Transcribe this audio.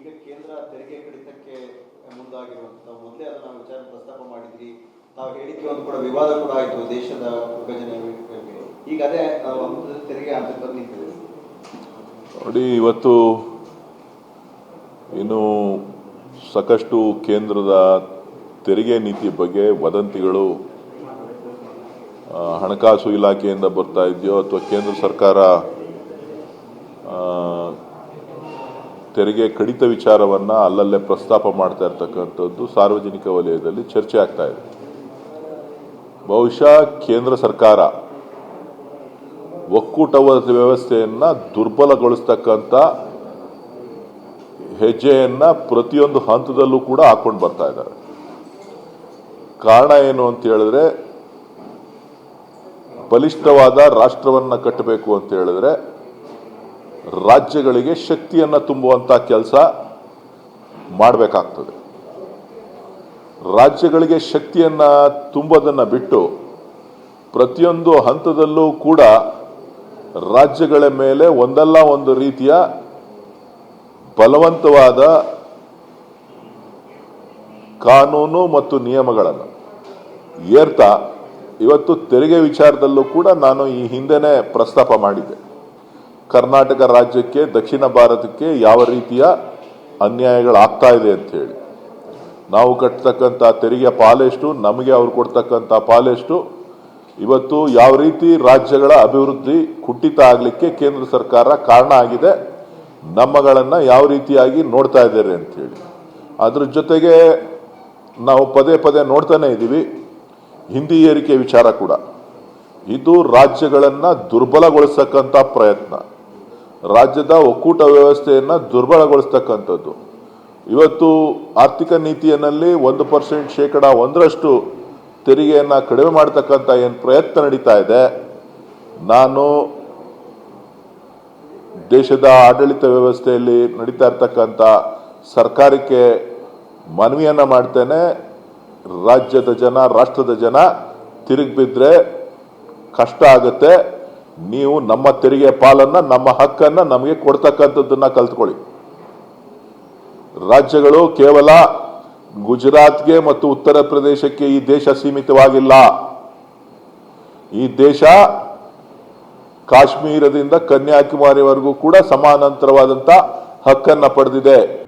ಈಗ ಕೇಂದ್ರ ತೆರಿಗೆ ಕಡಿತಕ್ಕೆ ಮುಂದಾಗಿರುವಂತ ಮೊದಲೇ ಅದನ್ನ ವಿಚಾರ ಪ್ರಸ್ತಾಪ ಮಾಡಿದ್ರಿ. ತಾವು ಹೇಳಿದ್ವಿ, ಒಂದು ಕೂಡ ವಿವಾದ ಕೂಡ ಆಯಿತು ದೇಶದ ವಿಭಜನೆ ಈಗ ಅದೇ ತೆರಿಗೆ ಅಂತ ಬಂದು ನಿಂತಿದೆ. ನೋಡಿ, ಇವತ್ತು ಇನ್ನು ಸಾಕಷ್ಟು ಕೇಂದ್ರದ ತೆರಿಗೆ ನೀತಿ ಬಗ್ಗೆ ವದಂತಿಗಳು ಹಣಕಾಸು ಇಲಾಖೆಯಿಂದ ಬರ್ತಾ ಇದೆಯೋ ಅಥವಾ ಕೇಂದ್ರ ಸರ್ಕಾರ ತೆರಿಗೆ ಕಡಿತ ವಿಚಾರವನ್ನು ಅಲ್ಲಲ್ಲೇ ಪ್ರಸ್ತಾಪ ಮಾಡ್ತಾ ಇರ್ತಕ್ಕಂಥದ್ದು ಸಾರ್ವಜನಿಕ ವಲಯದಲ್ಲಿ ಚರ್ಚೆ ಆಗ್ತಾ ಇದೆ. ಬಹುಶಃ ಕೇಂದ್ರ ಸರ್ಕಾರ ಒಕ್ಕೂಟ ವ್ಯವಸ್ಥೆಯನ್ನು ದುರ್ಬಲಗೊಳಿಸ್ತಕ್ಕಂಥ ಹೆಜ್ಜೆಯನ್ನು ಪ್ರತಿಯೊಂದು ಹಂತದಲ್ಲೂ ಕೂಡ ಹಾಕೊಂಡು ಬರ್ತಾ ಇದ್ದಾರೆ. ಕಾರಣ ಏನು ಅಂತ ಹೇಳಿದ್ರೆ ಬಲಿಷ್ಠವಾದ ರಾಷ್ಟ್ರವನ್ನು ಕಟ್ಟಬೇಕು ಅಂತ ಹೇಳಿದ್ರೆ ರಾಜ್ಯಗಳಿಗೆ ಶಕ್ತಿಯನ್ನು ತುಂಬುವಂತ ಕೆಲಸ ಮಾಡಬೇಕಾಗ್ತದೆ. ರಾಜ್ಯಗಳಿಗೆ ಶಕ್ತಿಯನ್ನ ತುಂಬೋದನ್ನ ಬಿಟ್ಟು ಪ್ರತಿಯೊಂದು ಹಂತದಲ್ಲೂ ಕೂಡ ರಾಜ್ಯಗಳ ಮೇಲೆ ಒಂದಲ್ಲ ಒಂದು ರೀತಿಯ ಬಲವಂತವಾದ ಕಾನೂನು ಮತ್ತು ನಿಯಮಗಳನ್ನು ಏರ್ತಾ ಇವತ್ತು ತೆರಿಗೆ ವಿಚಾರದಲ್ಲೂ ಕೂಡ ನಾನು ಈ ಹಿಂದೆನೆ ಪ್ರಸ್ತಾಪ ಮಾಡಿದ್ದೆ. ಕರ್ನಾಟಕ ರಾಜ್ಯಕ್ಕೆ, ದಕ್ಷಿಣ ಭಾರತಕ್ಕೆ ಯಾವ ರೀತಿಯ ಅನ್ಯಾಯಗಳಾಗ್ತಾ ಇದೆ ಅಂತ ಹೇಳಿ. ನಾವು ಕಟ್ತಕ್ಕಂಥ ತೆರಿಗೆ ಪಾಲೆಷ್ಟು, ನಮಗೆ ಅವ್ರು ಕೊಡ್ತಕ್ಕಂಥ ಪಾಲೆಷ್ಟು, ಇವತ್ತು ಯಾವ ರೀತಿ ರಾಜ್ಯಗಳ ಅಭಿವೃದ್ಧಿ ಕುಟ್ಟಿತ ಆಗಲಿಕ್ಕೆ ಕೇಂದ್ರ ಸರ್ಕಾರ ಕಾರಣ ಆಗಿದೆ, ನಮ್ಮಗಳನ್ನು ಯಾವ ರೀತಿಯಾಗಿ ನೋಡ್ತಾ ಇದ್ದಾರೆ ಅಂತ ಹೇಳಿ. ಅದ್ರ ಜೊತೆಗೆ ನಾವು ಪದೇ ಪದೇ ನೋಡ್ತಾನೆ ಇದ್ದೀವಿ, ಹಿಂದಿ ಏರಿಕೆ ವಿಚಾರ ಕೂಡ. ಇದು ರಾಜ್ಯಗಳನ್ನು ದುರ್ಬಲಗೊಳಿಸತಕ್ಕಂಥ ಪ್ರಯತ್ನ. ರಾಜ್ಯದ ಒಕ್ಕೂಟ ವ್ಯವಸ್ಥೆಯನ್ನು ದುರ್ಬಲಗೊಳಿಸ್ತಕ್ಕಂಥದ್ದು. ಇವತ್ತು ಆರ್ಥಿಕ ನೀತಿಯಲ್ಲಿ ಒಂದು ಪರ್ಸೆಂಟ್ ಶೇಕಡ ಒಂದರಷ್ಟು ತೆರಿಗೆಯನ್ನು ಕಡಿಮೆ ಮಾಡತಕ್ಕಂಥ ಏನು ಪ್ರಯತ್ನ ನಡೀತಾ ಇದೆ, ನಾನು ದೇಶದ ಆಡಳಿತ ವ್ಯವಸ್ಥೆಯಲ್ಲಿ ನಡೀತಾ ಇರ್ತಕ್ಕಂಥ ಸರ್ಕಾರಕ್ಕೆ ಮನವಿಯನ್ನು ಮಾಡ್ತೇನೆ. ರಾಜ್ಯದ ಜನ, ರಾಷ್ಟ್ರದ ಜನ ತಿರುಗಿ ಬಿದ್ದರೆ ಕಷ್ಟ ಆಗುತ್ತೆ. ನೀವು ನಮ್ಮ ತೆರಿಗೆ ಪಾಲನ್ನ, ನಮ್ಮ ಹಕ್ಕನ್ನ ನಮಗೆ ಕೊಡ್ತಕ್ಕಂಥದ್ದನ್ನ ಕಲ್ತ್ಕೊಳ್ಳಿ. ರಾಜ್ಯಗಳು ಕೇವಲ ಗುಜರಾತ್ಗೆ ಮತ್ತು ಉತ್ತರ ಪ್ರದೇಶಕ್ಕೆ ಈ ದೇಶ ಸೀಮಿತವಾಗಿಲ್ಲ. ಈ ದೇಶ ಕಾಶ್ಮೀರದಿಂದ ಕನ್ಯಾಕುಮಾರಿವರೆಗೂ ಕೂಡ ಸಮಾನಾಂತರವಾದಂತ ಹಕ್ಕನ್ನ ಪಡೆದಿದೆ.